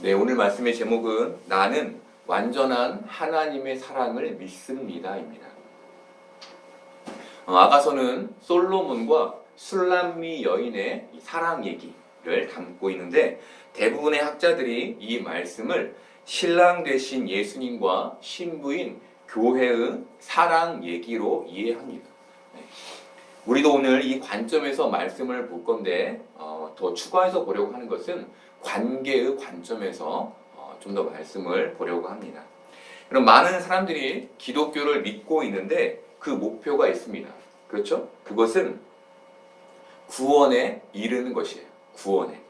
네, 오늘 말씀의 제목은 나는 완전한 하나님의 사랑을 믿습니다입니다. 어, 아가서는 솔로몬과 술람미 여인의 이 사랑 얘기를 담고 있는데 대부분의 학자들이 이 말씀을 신랑 되신 예수님과 신부인 교회의 사랑 얘기로 이해합니다. 네. 우리도 오늘 이 관점에서 말씀을 볼 건데 어, 더 추가해서 보려고 하는 것은 관계의 관점에서 어, 좀더 말씀을 보려고 합니다. 그럼 많은 사람들이 기독교를 믿고 있는데 그 목표가 있습니다. 그렇죠? 그것은 구원에 이르는 것이에요. 구원에.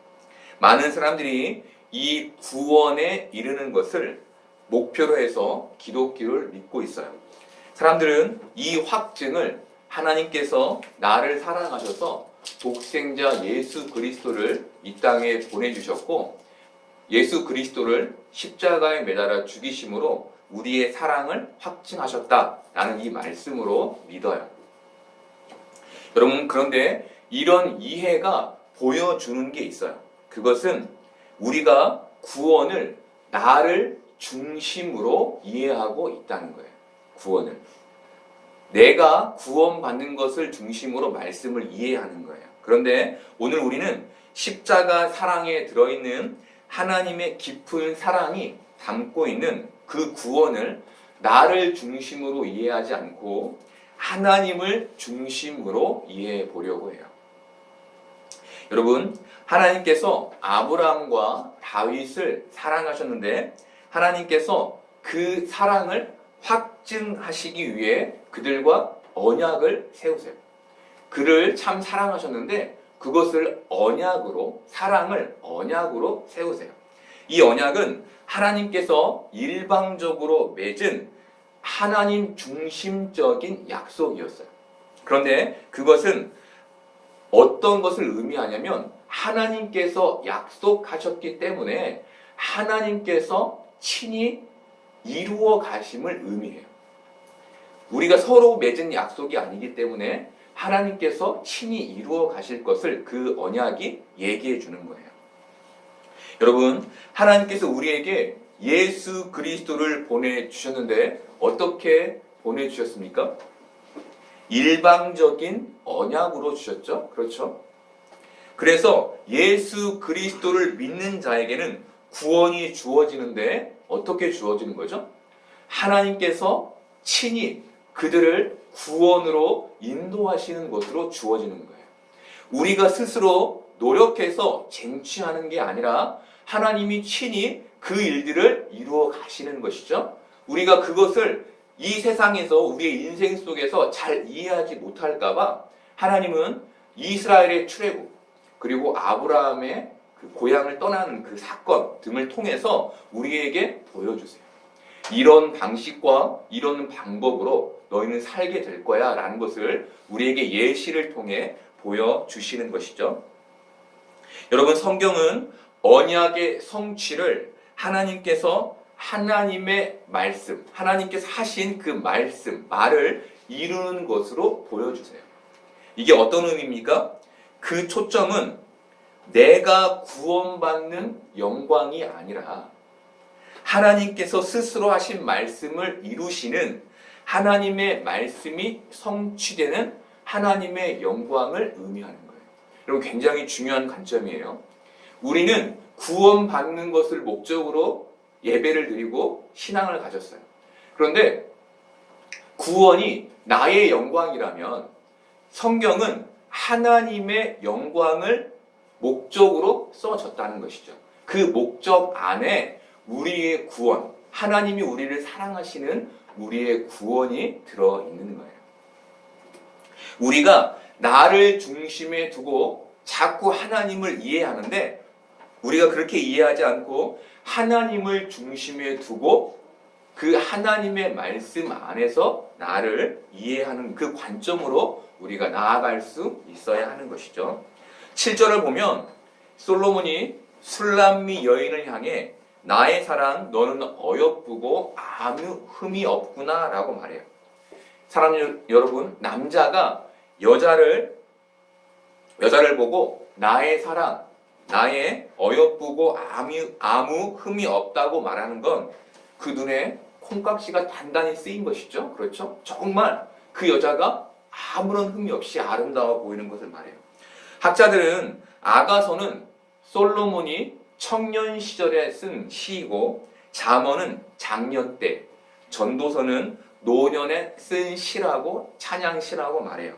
많은 사람들이 이 구원에 이르는 것을 목표로 해서 기독교를 믿고 있어요. 사람들은 이 확증을 하나님께서 나를 사랑하셔서 독생자 예수 그리스도를 이 땅에 보내주셨고 예수 그리스도를 십자가에 매달아 죽이심으로 우리의 사랑을 확증하셨다라는 이 말씀으로 믿어요. 여러분 그런데 이런 이해가 보여주는 게 있어요. 그것은 우리가 구원을 나를 중심으로 이해하고 있다는 거예요. 구원을. 내가 구원받는 것을 중심으로 말씀을 이해하는 거예요. 그런데 오늘 우리는 십자가 사랑에 들어있는 하나님의 깊은 사랑이 담고 있는 그 구원을 나를 중심으로 이해하지 않고 하나님을 중심으로 이해해 보려고 해요. 여러분, 하나님께서 아브라함과 다윗을 사랑하셨는데 하나님께서 그 사랑을 확증하시기 위해 그들과 언약을 세우세요. 그를 참 사랑하셨는데 그것을 언약으로 사랑을 언약으로 세우세요. 이 언약은 하나님께서 일방적으로 맺은 하나님 중심적인 약속이었어요. 그런데 그것은 어떤 것을 의미하냐면 하나님께서 약속하셨기 때문에 하나님께서 친히 이루어 가심을 의미해요. 우리가 서로 맺은 약속이 아니기 때문에 하나님께서 친히 이루어 가실 것을 그 언약이 얘기해 주는 거예요. 여러분, 하나님께서 우리에게 예수 그리스도를 보내주셨는데 어떻게 보내주셨습니까? 일방적인 언약으로 주셨죠? 그렇죠? 그래서 예수 그리스도를 믿는 자에게는 구원이 주어지는데 어떻게 주어지는 거죠? 하나님께서 친히 그들을 구원으로 인도하시는 것으로 주어지는 거예요. 우리가 스스로 노력해서 쟁취하는 게 아니라 하나님이 친히 그 일들을 이루어 가시는 것이죠. 우리가 그것을 이 세상에서 우리의 인생 속에서 잘 이해하지 못할까봐 하나님은 이스라엘의 출애굽 그리고 아브라함의 그 고향을 떠나는 그 사건 등을 통해서 우리에게 보여주세요. 이런 방식과 이런 방법으로 너희는 살게 될 거야 라는 것을 우리에게 예시를 통해 보여주시는 것이죠. 여러분, 성경은 언약의 성취를 하나님께서 하나님의 말씀, 하나님께서 하신 그 말씀, 말을 이루는 것으로 보여주세요. 이게 어떤 의미입니까? 그 초점은 내가 구원받는 영광이 아니라 하나님께서 스스로 하신 말씀을 이루시는 하나님의 말씀이 성취되는 하나님의 영광을 의미하는 거예요. 여러분 굉장히 중요한 관점이에요. 우리는 구원받는 것을 목적으로 예배를 드리고 신앙을 가졌어요. 그런데 구원이 나의 영광이라면 성경은 하나님의 영광을 목적으로 써졌다는 것이죠. 그 목적 안에 우리의 구원, 하나님이 우리를 사랑하시는 우리의 구원이 들어 있는 거예요. 우리가 나를 중심에 두고 자꾸 하나님을 이해하는데 우리가 그렇게 이해하지 않고 하나님을 중심에 두고 그 하나님의 말씀 안에서 나를 이해하는 그 관점으로 우리가 나아갈 수 있어야 하는 것이죠. 7절을 보면 솔로몬이 술람미 여인을 향해 나의 사랑 너는 어여쁘고 아무 흠이 없구나 라고 말해요. 사람 여러분 남자가 여자를 여자를 보고 나의 사랑 나의 어여쁘고 아무, 아무 흠이 없다고 말하는 건 그 눈에 콩깍지가 단단히 쓰인 것이죠. 그렇죠? 정말 그 여자가 아무런 흠이 없이 아름다워 보이는 것을 말해요. 학자들은 아가서는 솔로몬이 청년 시절에 쓴 시이고 잠언은 장년 때, 전도서는 노년에 쓴 시라고 찬양시라고 말해요.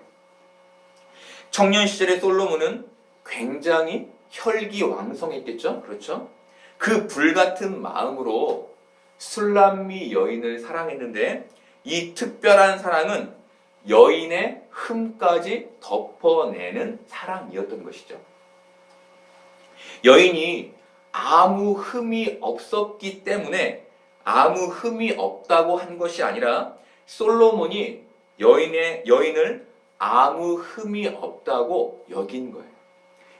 청년 시절의 솔로몬은 굉장히 혈기왕성했겠죠? 그렇죠? 그 불같은 마음으로 술람미 여인을 사랑했는데 이 특별한 사랑은 여인의 흠까지 덮어내는 사랑이었던 것이죠. 여인이 아무 흠이 없었기 때문에 아무 흠이 없다고 한 것이 아니라 솔로몬이 여인의 여인을 아무 흠이 없다고 여긴 거예요.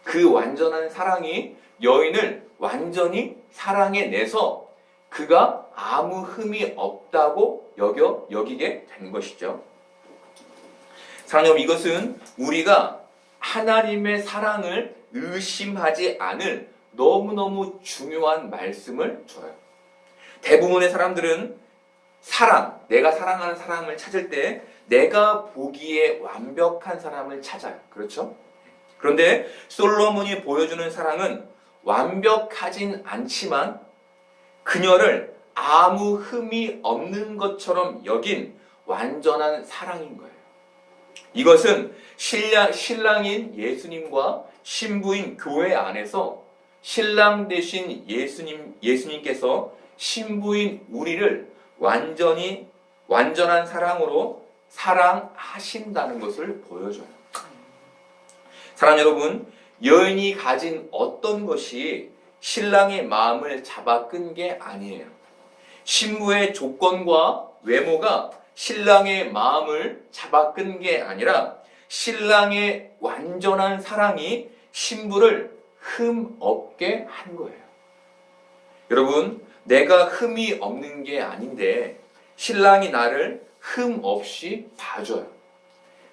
그 완전한 사랑이 여인을 완전히 사랑해내서 그가 아무 흠이 없다고 여겨 여기게 된 것이죠. 여러분, 이것은 우리가 하나님의 사랑을 의심하지 않을 너무너무 중요한 말씀을 줘요. 대부분의 사람들은 사랑, 내가 사랑하는 사람을 찾을 때 내가 보기에 완벽한 사람을 찾아요. 그렇죠? 그런데 솔로몬이 보여주는 사랑은 완벽하진 않지만 그녀를 아무 흠이 없는 것처럼 여긴 완전한 사랑인 거예요. 이것은 신랑, 신랑인 예수님과 신부인 교회 안에서 신랑 대신 예수님, 예수님께서 신부인 우리를 완전히, 완전한 사랑으로 사랑하신다는 것을 보여줘요. 사랑 여러분, 여인이 가진 어떤 것이 신랑의 마음을 잡아 끈 게 아니에요. 신부의 조건과 외모가 신랑의 마음을 잡아 끈 게 아니라 신랑의 완전한 사랑이 신부를 흠 없게 한 거예요. 여러분, 내가 흠이 없는 게 아닌데 신랑이 나를 흠 없이 봐줘요.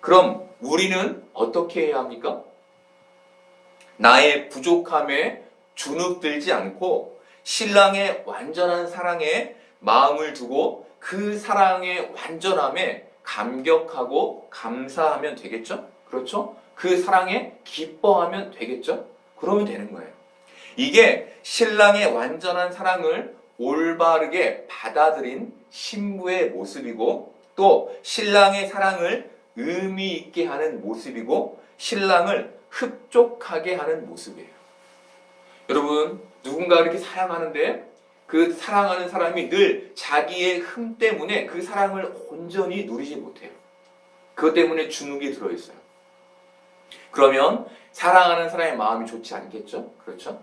그럼 우리는 어떻게 해야 합니까? 나의 부족함에 주눅들지 않고 신랑의 완전한 사랑에 마음을 두고 그 사랑의 완전함에 감격하고 감사하면 되겠죠? 그렇죠? 그 사랑에 기뻐하면 되겠죠? 그러면 되는 거예요. 이게 신랑의 완전한 사랑을 올바르게 받아들인 신부의 모습이고 또 신랑의 사랑을 의미 있게 하는 모습이고 신랑을 흡족하게 하는 모습이에요. 여러분, 누군가 이렇게 사랑하는데 그 사랑하는 사람이 늘 자기의 흠 때문에 그 사랑을 온전히 누리지 못해요. 그것 때문에 주눅이 들어있어요. 그러면 사랑하는 사람의 마음이 좋지 않겠죠? 그렇죠?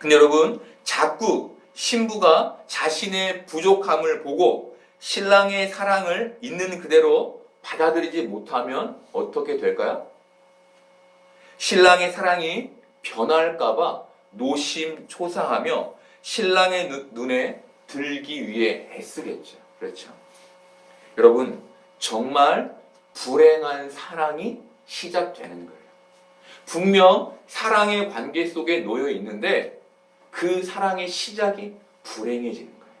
근데 여러분, 자꾸 신부가 자신의 부족함을 보고 신랑의 사랑을 있는 그대로 받아들이지 못하면 어떻게 될까요? 신랑의 사랑이 변할까봐 노심초사하며 신랑의 눈- 눈에 들기 위해 애쓰겠죠. 그렇죠. 여러분, 정말 불행한 사랑이 시작되는 거예요. 분명 사랑의 관계 속에 놓여 있는데 그 사랑의 시작이 불행해지는 거예요.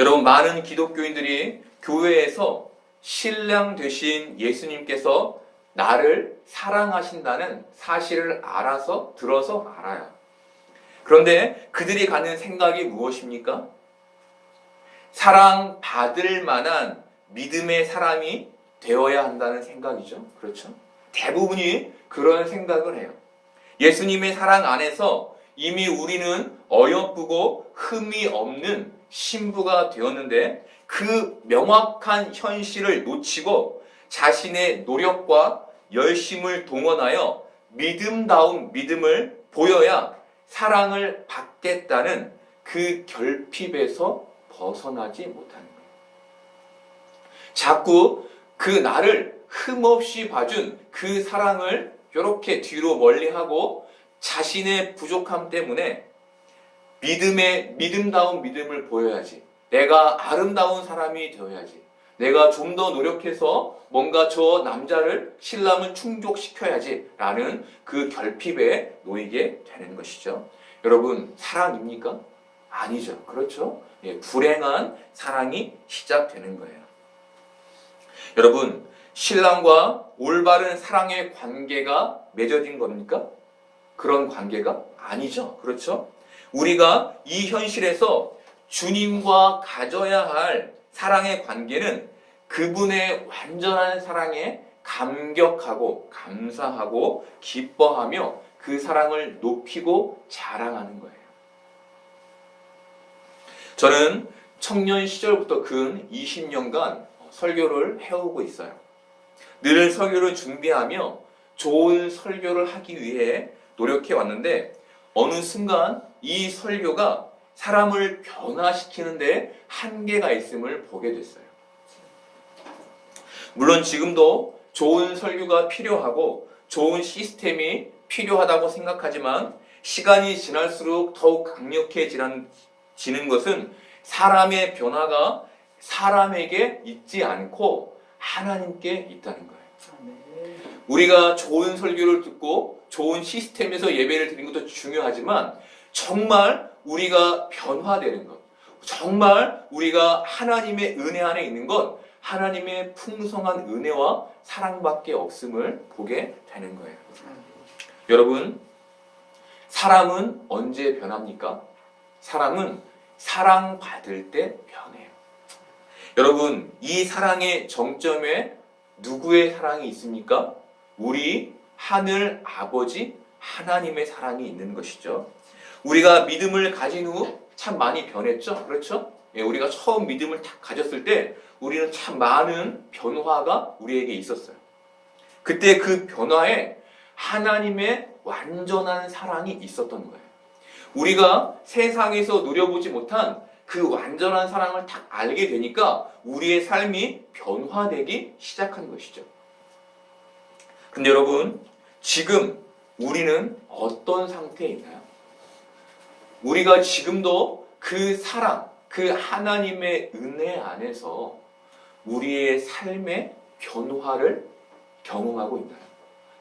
여러분, 많은 기독교인들이 교회에서 신랑 되신 예수님께서 나를 사랑하신다는 사실을 알아서 들어서 알아요. 그런데 그들이 가는 생각이 무엇입니까? 사랑받을 만한 믿음의 사람이 되어야 한다는 생각이죠. 그렇죠? 대부분이 그런 생각을 해요. 예수님의 사랑 안에서 이미 우리는 어여쁘고 흠이 없는 신부가 되었는데 그 명확한 현실을 놓치고 자신의 노력과 열심을 동원하여 믿음다운 믿음을 보여야 사랑을 받겠다는 그 결핍에서 벗어나지 못하는 거예요. 자꾸 그 나를 흠없이 봐준 그 사랑을 이렇게 뒤로 멀리하고 자신의 부족함 때문에 믿음의 믿음다운 믿음을 보여야지. 내가 아름다운 사람이 되어야지. 내가 좀 더 노력해서 뭔가 저 남자를 신랑을 충족시켜야지라는 그 결핍에 놓이게 되는 것이죠. 여러분 사랑입니까? 아니죠. 그렇죠? 예, 불행한 사랑이 시작되는 거예요. 여러분 신랑과 올바른 사랑의 관계가 맺어진 겁니까? 그런 관계가 아니죠. 그렇죠? 우리가 이 현실에서 주님과 가져야 할 사랑의 관계는 그분의 완전한 사랑에 감격하고 감사하고 기뻐하며 그 사랑을 높이고 자랑하는 거예요. 저는 청년 시절부터 근 20년간 설교를 해오고 있어요. 늘 설교를 준비하며 좋은 설교를 하기 위해 노력해 왔는데 어느 순간 이 설교가 사람을 변화시키는데 한계가 있음을 보게 됐어요. 물론 지금도 좋은 설교가 필요하고 좋은 시스템이 필요하다고 생각하지만 시간이 지날수록 더욱 강력해지는 것은 사람의 변화가 사람에게 있지 않고 하나님께 있다는 거예요. 우리가 좋은 설교를 듣고 좋은 시스템에서 예배를 드리는 것도 중요하지만 정말 우리가 변화되는 것, 정말 우리가 하나님의 은혜 안에 있는 것, 하나님의 풍성한 은혜와 사랑밖에 없음을 보게 되는 거예요. 여러분, 사람은 언제 변합니까? 사람은 사랑받을 때 변해요. 여러분, 이 사랑의 정점에 누구의 사랑이 있습니까? 우리 하늘 아버지 하나님의 사랑이 있는 것이죠. 우리가 믿음을 가진 후 참 많이 변했죠. 그렇죠? 예, 우리가 처음 믿음을 딱 가졌을 때 우리는 참 많은 변화가 우리에게 있었어요. 그때 그 변화에 하나님의 완전한 사랑이 있었던 거예요. 우리가 세상에서 누려보지 못한 그 완전한 사랑을 딱 알게 되니까 우리의 삶이 변화되기 시작한 것이죠. 근데 여러분, 지금 우리는 어떤 상태에 있나요? 우리가 지금도 그 사랑, 그 하나님의 은혜 안에서 우리의 삶의 변화를 경험하고 있나요?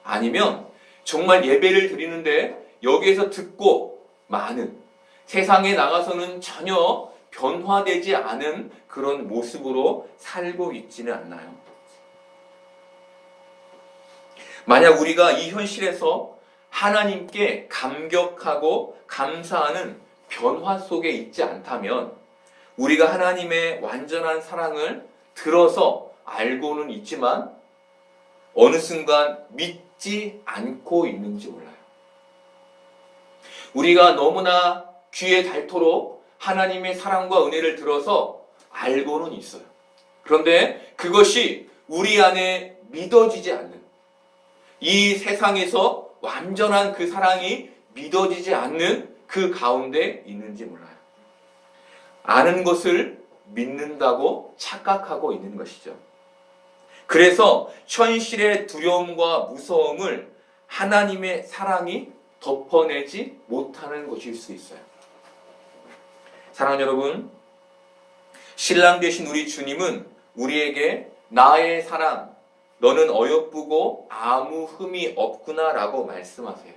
아니면 정말 예배를 드리는데 여기에서 듣고 많은 세상에 나가서는 전혀 변화되지 않은 그런 모습으로 살고 있지는 않나요? 만약 우리가 이 현실에서 하나님께 감격하고 감사하는 변화 속에 있지 않다면 우리가 하나님의 완전한 사랑을 들어서 알고는 있지만 어느 순간 믿지 않고 있는지 몰라요. 우리가 너무나 귀에 닳도록 하나님의 사랑과 은혜를 들어서 알고는 있어요. 그런데 그것이 우리 안에 믿어지지 않는 이 세상에서 완전한 그 사랑이 믿어지지 않는 그 가운데 있는지 몰라요. 아는 것을 믿는다고 착각하고 있는 것이죠. 그래서 현실의 두려움과 무서움을 하나님의 사랑이 덮어내지 못하는 것일 수 있어요. 사랑하는 여러분, 신랑 되신 우리 주님은 우리에게 나의 사랑, 너는 어여쁘고 아무 흠이 없구나 라고 말씀하세요.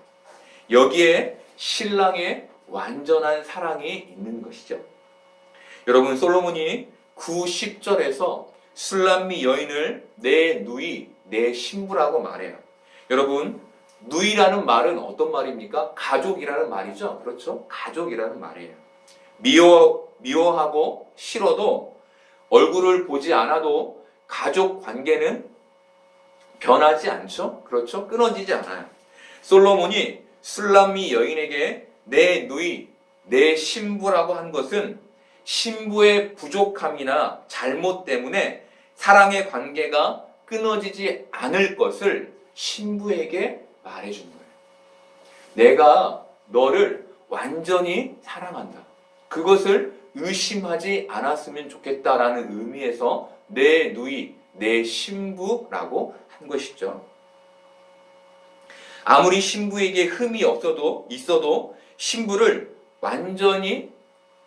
여기에 신랑의 완전한 사랑이 있는 것이죠. 여러분 솔로몬이 9, 10절에서 술람미 여인을 내 누이, 내 신부라고 말해요. 여러분 누이라는 말은 어떤 말입니까? 가족이라는 말이죠. 그렇죠? 가족이라는 말이에요. 미워 미워하고 싫어도 얼굴을 보지 않아도 가족 관계는 변하지 않죠? 그렇죠? 끊어지지 않아요. 솔로몬이 술람미 여인에게 내 누이, 내 신부라고 한 것은 신부의 부족함이나 잘못 때문에 사랑의 관계가 끊어지지 않을 것을 신부에게 말해준 거예요. 내가 너를 완전히 사랑한다. 그것을 의심하지 않았으면 좋겠다라는 의미에서 내 누이, 내 신부라고 한 것이죠. 아무리 신부에게 흠이 없어도 있어도 신부를 완전히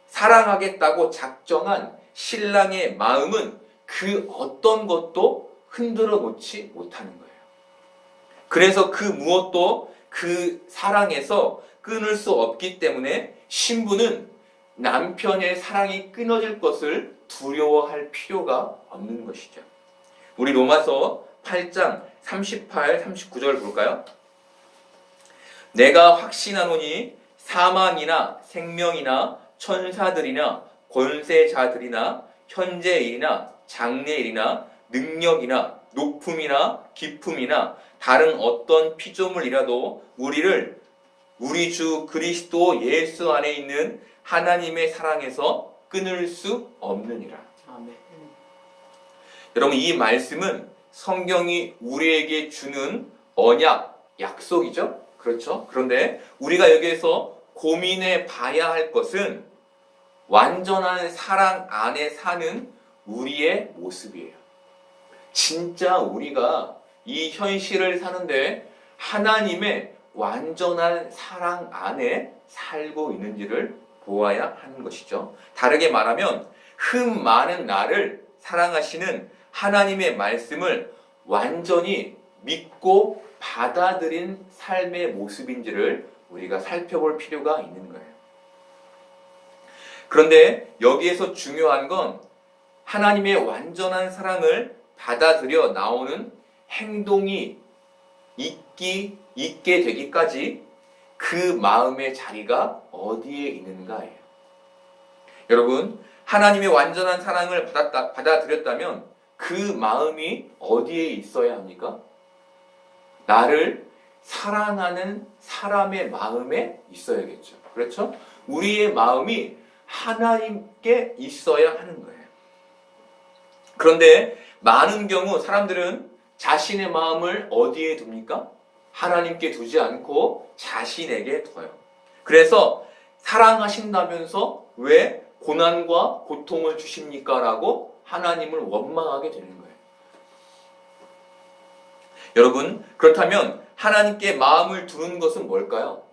사랑하겠다고 작정한 신랑의 마음은 그 어떤 것도 흔들어 놓지 못하는 거예요. 그래서 그 무엇도 그 사랑에서 끊을 수 없기 때문에 신부는 남편의 사랑이 끊어질 것을 두려워할 필요가 없는 것이죠. 우리 로마서 8장 38, 39절 볼까요? 내가 확신하노니 사망이나 생명이나 천사들이나 권세자들이나 현재일이나 장래일이나 능력이나 높음이나 깊음이나 다른 어떤 피조물이라도 우리를 우리 주 그리스도 예수 안에 있는 하나님의 사랑에서 끊을 수 없느니라. 아멘. 여러분 이 말씀은 성경이 우리에게 주는 언약, 약속이죠. 그렇죠? 그런데 우리가 여기에서 고민해 봐야 할 것은 완전한 사랑 안에 사는 우리의 모습이에요. 진짜 우리가 이 현실을 사는데 하나님의 완전한 사랑 안에 살고 있는지를 보아야 하는 것이죠. 다르게 말하면 흠 많은 나를 사랑하시는 하나님의 말씀을 완전히 믿고 받아들인 삶의 모습인지를 우리가 살펴볼 필요가 있는 거예요. 그런데 여기에서 중요한 건 하나님의 완전한 사랑을 받아들여 나오는 행동이 있기, 있게 되기까지 그 마음의 자리가 어디에 있는가예요. 여러분, 하나님의 완전한 사랑을 받았다, 받아들였다면 그 마음이 어디에 있어야 합니까? 나를 사랑하는 사람의 마음에 있어야겠죠. 그렇죠? 우리의 마음이 하나님께 있어야 하는 거예요. 그런데 많은 경우 사람들은 자신의 마음을 어디에 둡니까? 하나님께 두지 않고 자신에게 둬요. 그래서 사랑하신다면서 왜 고난과 고통을 주십니까? 라고 하나님을 원망하게 되는 거예요. 여러분, 그렇다면 하나님께 마음을 두는 것은 뭘까요?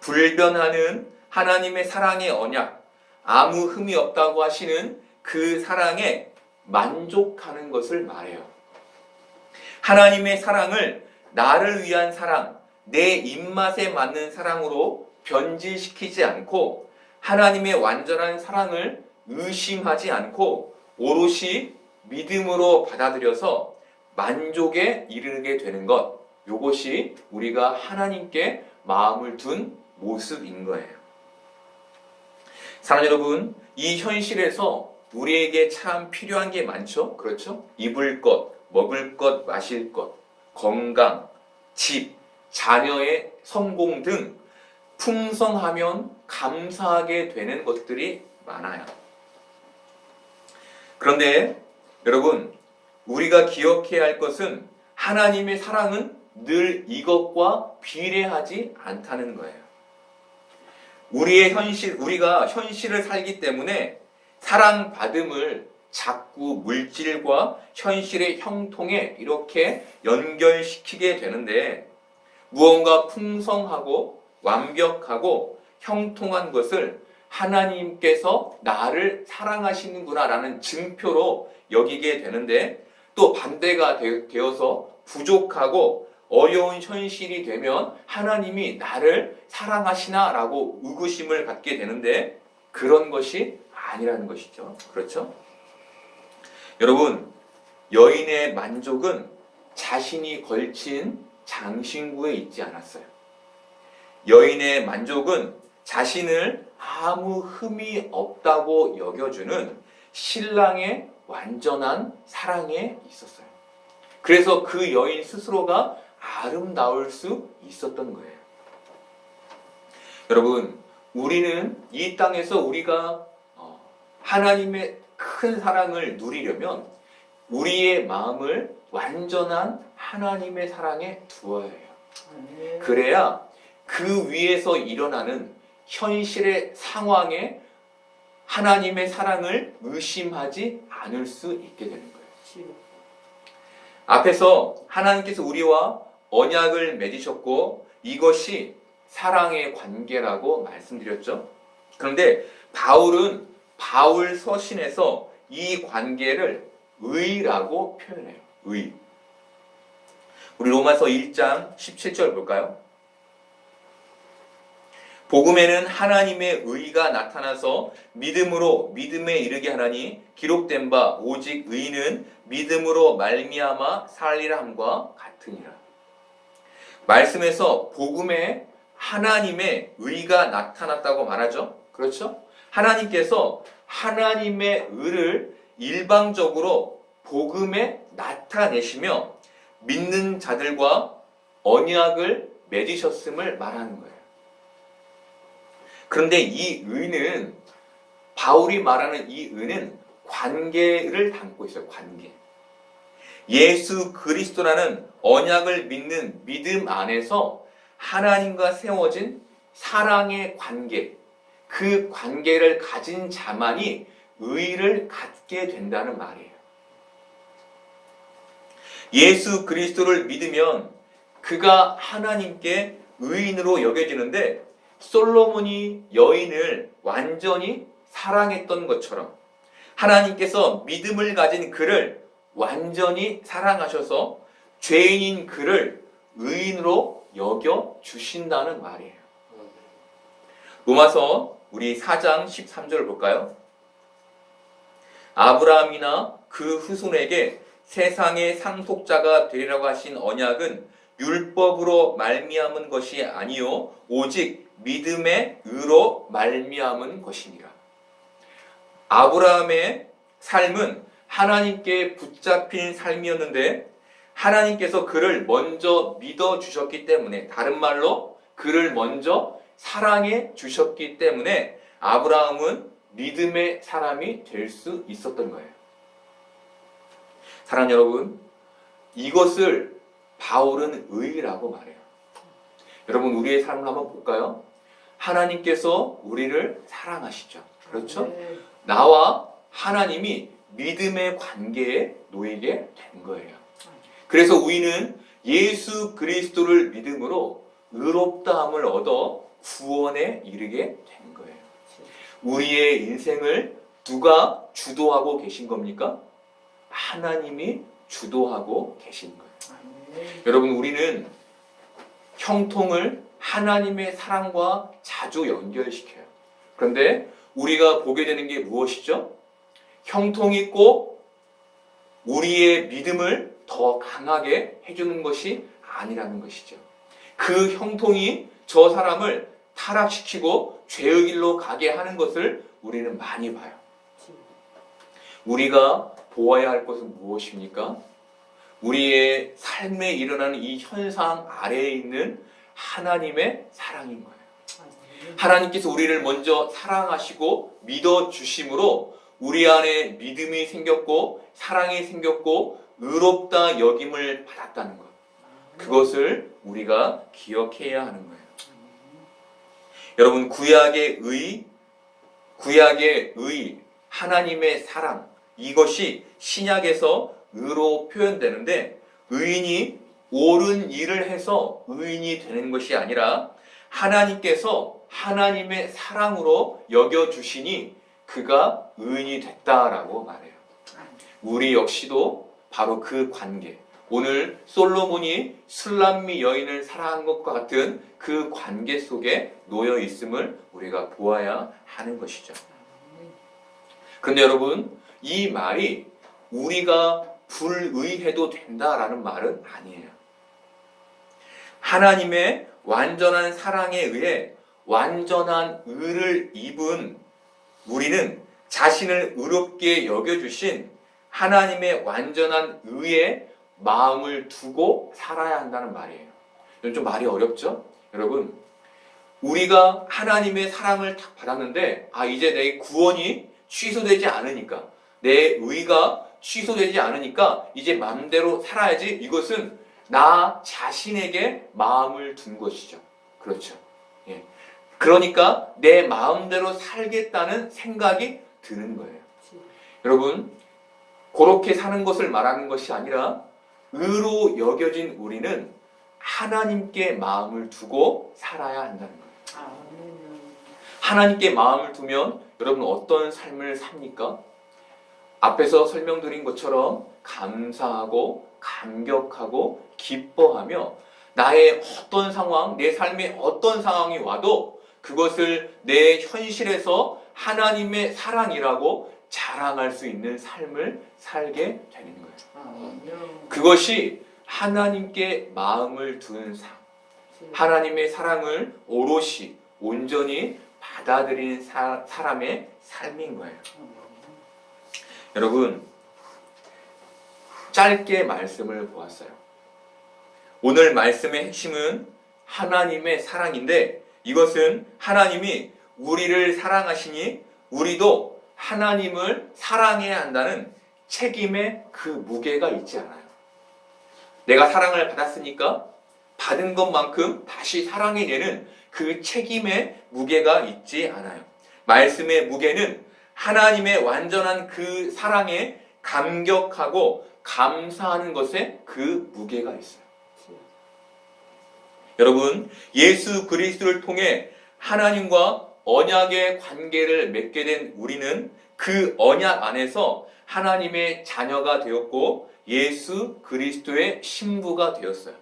불변하는 하나님의 사랑의 언약, 아무 흠이 없다고 하시는 그 사랑에 만족하는 것을 말해요. 하나님의 사랑을 나를 위한 사랑, 내 입맛에 맞는 사랑으로 변질시키지 않고 하나님의 완전한 사랑을 의심하지 않고 오롯이 믿음으로 받아들여서 만족에 이르게 되는 것, 이것이 우리가 하나님께 마음을 둔 모습인 거예요. 사랑 여러분, 이 현실에서 우리에게 참 필요한 게 많죠? 그렇죠? 입을 것, 먹을 것, 마실 것, 건강, 집, 자녀의 성공 등 풍성하면 감사하게 되는 것들이 많아요. 그런데 여러분, 우리가 기억해야 할 것은 하나님의 사랑은 늘 이것과 비례하지 않다는 거예요. 우리의 현실, 우리가 현실을 살기 때문에 사랑받음을 자꾸 물질과 현실의 형통에 이렇게 연결시키게 되는데 무언가 풍성하고 완벽하고 형통한 것을 하나님께서 나를 사랑하시는구나라는 증표로 여기게 되는데 또 반대가 되, 되어서 부족하고 어려운 현실이 되면 하나님이 나를 사랑하시나라고 의구심을 갖게 되는데 그런 것이 아니라는 것이죠. 그렇죠? 여러분, 여인의 만족은 자신이 걸친 장신구에 있지 않았어요. 여인의 만족은 자신을 아무 흠이 없다고 여겨주는 신랑의 완전한 사랑에 있었어요. 그래서 그 여인 스스로가 아름다울 수 있었던 거예요. 여러분, 우리는 이 땅에서 우리가 어, 하나님의 큰 사랑을 누리려면 우리의 마음을 완전한 하나님의 사랑에 두어야 해요. 아멘. 그래야 그 위에서 일어나는 현실의 상황에 하나님의 사랑을 의심하지 않을 수 있게 되는 거예요. 앞에서 하나님께서 우리와 언약을 맺으셨고 이것이 사랑의 관계라고 말씀드렸죠. 그런데 바울은 바울 서신에서 이 관계를 의라고 표현해요. 의. 우리 로마서 1장 17절 볼까요? 복음에는 하나님의 의가 나타나서 믿음으로 믿음에 이르게 하나니 기록된 바 오직 의는 믿음으로 말미암아 살리라 함과 같으니라. 말씀에서 복음에 하나님의 의가 나타났다고 말하죠. 그렇죠? 하나님께서 하나님의 의를 일방적으로 복음에 나타내시며 믿는 자들과 언약을 맺으셨음을 말하는 거예요. 그런데 이 의는 바울이 말하는 이 의는 관계를 담고 있어요. 관계. 예수 그리스도라는 언약을 믿는 믿음 안에서 하나님과 세워진 사랑의 관계, 그 관계를 가진 자만이 의를 갖게 된다는 말이에요. 예수 그리스도를 믿으면 그가 하나님께 의인으로 여겨지는데 솔로몬이 여인을 완전히 사랑했던 것처럼 하나님께서 믿음을 가진 그를 완전히 사랑하셔서 죄인인 그를 의인으로 여겨 주신다는 말이에요. 로마서 우리 4장 13절 볼까요? 아브라함이나 그 후손에게 세상의 상속자가 되리라고 하신 언약은 율법으로 말미암은 것이 아니요 오직 믿음의 의로 말미암은 것이니라. 아브라함의 삶은 하나님께 붙잡힌 삶이었는데 하나님께서 그를 먼저 믿어 주셨기 때문에 다른 말로 그를 먼저 사랑해 주셨기 때문에 아브라함은 믿음의 사람이 될 수 있었던 거예요. 사랑 여러분, 이것을 바울은 의라고 말해요. 여러분, 우리의 삶을 한번 볼까요? 하나님께서 우리를 사랑하시죠. 그렇죠? 네. 나와 하나님이 믿음의 관계에 놓이게 된 거예요. 그래서 우리는 예수 그리스도를 믿음으로 의롭다함을 얻어 구원에 이르게 된 거예요. 우리의 인생을 누가 주도하고 계신 겁니까? 하나님이 주도하고 계신 거예요. 아멘. 여러분, 우리는 형통을 하나님의 사랑과 자주 연결시켜요. 그런데 우리가 보게 되는 게 무엇이죠? 형통이 꼭 우리의 믿음을 더 강하게 해주는 것이 아니라는 것이죠. 그 형통이 저 사람을 타락시키고 죄의 길로 가게 하는 것을 우리는 많이 봐요. 우리가 보아야 할 것은 무엇입니까? 우리의 삶에 일어나는 이 현상 아래에 있는 하나님의 사랑인 거예요. 하나님께서 우리를 먼저 사랑하시고 믿어 주심으로 우리 안에 믿음이 생겼고 사랑이 생겼고 의롭다 여김을 받았다는 것. 그것을 우리가 기억해야 하는 거예요. 여러분 구약의 의 구약의 의 하나님의 사랑 이것이 신약에서 의로 표현되는데 의인이 옳은 일을 해서 의인이 되는 것이 아니라 하나님께서 하나님의 사랑으로 여겨 주시니 그가 의인이 됐다라고 말해요. 우리 역시도 바로 그 관계. 오늘 솔로몬이 술람미 여인을 사랑한 것과 같은 그 관계 속에 놓여 있음을 우리가 보아야 하는 것이죠. 그런데 여러분, 이 말이 우리가 불의해도 된다라는 말은 아니에요. 하나님의 완전한 사랑에 의해 완전한 의를 입은 우리는 자신을 의롭게 여겨주신 하나님의 완전한 의에 마음을 두고 살아야 한다는 말이에요. 이건 좀 말이 어렵죠? 여러분, 우리가 하나님의 사랑을 딱 받았는데, 아, 이제 내 구원이 취소되지 않으니까, 내 의가 취소되지 않으니까, 이제 마음대로 살아야지. 이것은 나 자신에게 마음을 둔 것이죠. 그렇죠. 예. 그러니까 내 마음대로 살겠다는 생각이 드는 거예요. 여러분, 그렇게 사는 것을 말하는 것이 아니라 의로 여겨진 우리는 하나님께 마음을 두고 살아야 한다는 거예요. 아멘. 하나님께 마음을 두면 여러분 어떤 삶을 삽니까? 앞에서 설명드린 것처럼 감사하고 감격하고 기뻐하며 나의 어떤 상황, 내 삶의 어떤 상황이 와도 그것을 내 현실에서 하나님의 사랑이라고 자랑할 수 있는 삶을 살게 되는 거예요. 아멘. 그것이 하나님께 마음을 두는 삶, 하나님의 사랑을 오롯이 온전히 받아들인 사, 사람의 삶인 거예요. 여러분, 짧게 말씀을 보았어요. 오늘 말씀의 핵심은 하나님의 사랑인데 이것은 하나님이 우리를 사랑하시니 우리도 하나님을 사랑해야 한다는 책임의 그 무게가 있지 않아요. 내가 사랑을 받았으니까 받은 것만큼 다시 사랑해내는 그 책임의 무게가 있지 않아요. 말씀의 무게는 하나님의 완전한 그 사랑에 감격하고 감사하는 것에 그 무게가 있어요. 여러분, 예수 그리스도를 통해 하나님과 언약의 관계를 맺게 된 우리는 그 언약 안에서 하나님의 자녀가 되었고 예수 그리스도의 신부가 되었어요.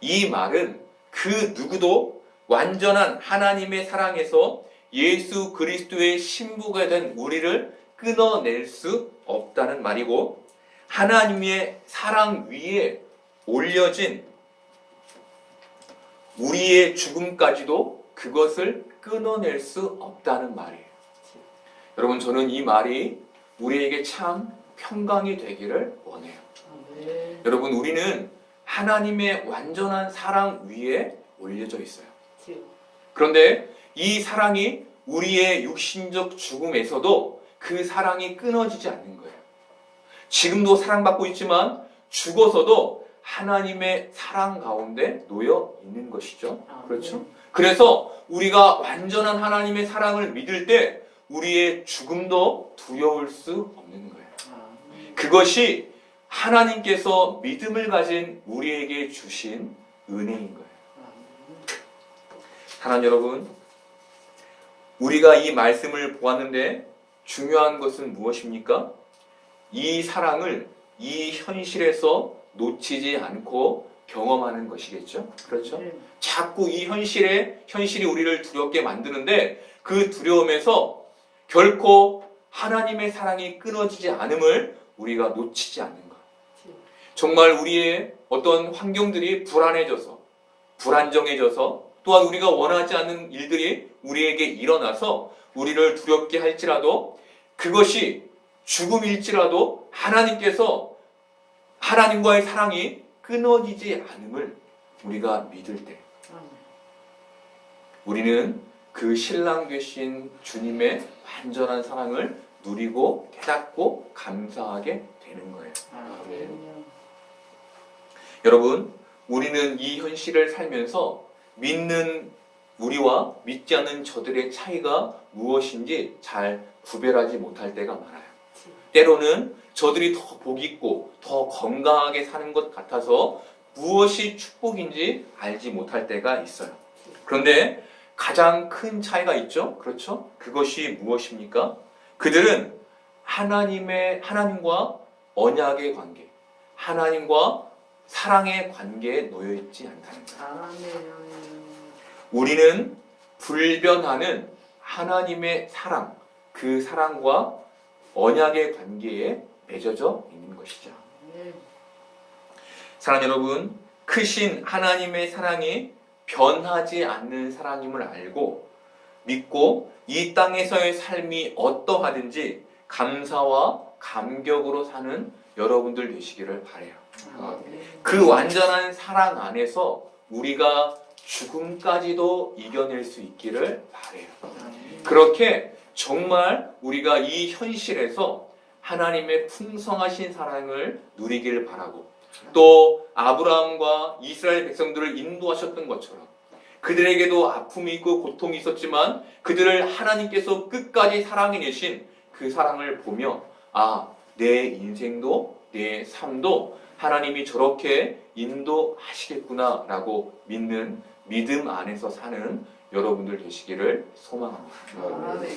이 말은 그 누구도 완전한 하나님의 사랑에서 예수 그리스도의 신부가 된 우리를 끊어낼 수 없다는 말이고 하나님의 사랑 위에 올려진 우리의 죽음까지도 그것을 끊어낼 수 없다는 말이에요. 여러분 저는 이 말이 우리에게 참 평강이 되기를 원해요. 여러분 우리는 하나님의 완전한 사랑 위에 올려져 있어요. 그런데 이 사랑이 우리의 육신적 죽음에서도 그 사랑이 끊어지지 않는 거예요. 지금도 사랑받고 있지만 죽어서도 하나님의 사랑 가운데 놓여 있는 것이죠. 그렇죠? 그래서 우리가 완전한 하나님의 사랑을 믿을 때 우리의 죽음도 두려울 수 없는 거예요. 아멘. 그것이 하나님께서 믿음을 가진 우리에게 주신 은혜인 거예요. 아멘. 사랑 여러분, 우리가 이 말씀을 보았는데 중요한 것은 무엇입니까? 이 사랑을 이 현실에서 놓치지 않고 경험하는 것이겠죠. 그렇죠? 네. 자꾸 이 현실에 현실이 우리를 두렵게 만드는데 그 두려움에서 결코 하나님의 사랑이 끊어지지 않음을 우리가 놓치지 않는 것. 정말 우리의 어떤 환경들이 불안해져서 불안정해져서 또한 우리가 원하지 않는 일들이 우리에게 일어나서 우리를 두렵게 할지라도 그것이 죽음일지라도 하나님께서 하나님과의 사랑이 끊어지지 않음을 우리가 믿을 때. 우리는 그 신랑 되신 주님의 완전한 사랑을 누리고 깨닫고 감사하게 되는 거예요. 아멘. 여러분, 우리는 이 현실을 살면서 믿는 우리와 믿지 않는 저들의 차이가 무엇인지 잘 구별하지 못할 때가 많아요. 때로는 저들이 더 복있고 더 건강하게 사는 것 같아서 무엇이 축복인지 알지 못할 때가 있어요. 그런데 가장 큰 차이가 있죠? 그렇죠? 그것이 무엇입니까? 그들은 하나님의, 하나님과 언약의 관계, 하나님과 사랑의 관계에 놓여 있지 않다는 거예요. 아멘. 우리는 불변하는 하나님의 사랑, 그 사랑과 언약의 관계에 맺어져 있는 것이죠. 아멘. 사랑 여러분, 크신 하나님의 사랑이 변하지 않는 사랑임을 알고 믿고 이 땅에서의 삶이 어떠하든지 감사와 감격으로 사는 여러분들 되시기를 바래요. 아멘. 그 완전한 사랑 안에서 우리가 죽음까지도 이겨낼 수 있기를 바래요. 아멘. 그렇게 정말 우리가 이 현실에서 하나님의 풍성하신 사랑을 누리길 바라고 또 아브라함과 이스라엘 백성들을 인도하셨던 것처럼 그들에게도 아픔이 있고 고통이 있었지만 그들을 하나님께서 끝까지 사랑해 내신 그 사랑을 보며 아, 내 인생도 내 삶도 하나님이 저렇게 인도하시겠구나 라고 믿는 믿음 안에서 사는 여러분들 되시기를 소망합니다. 아멘.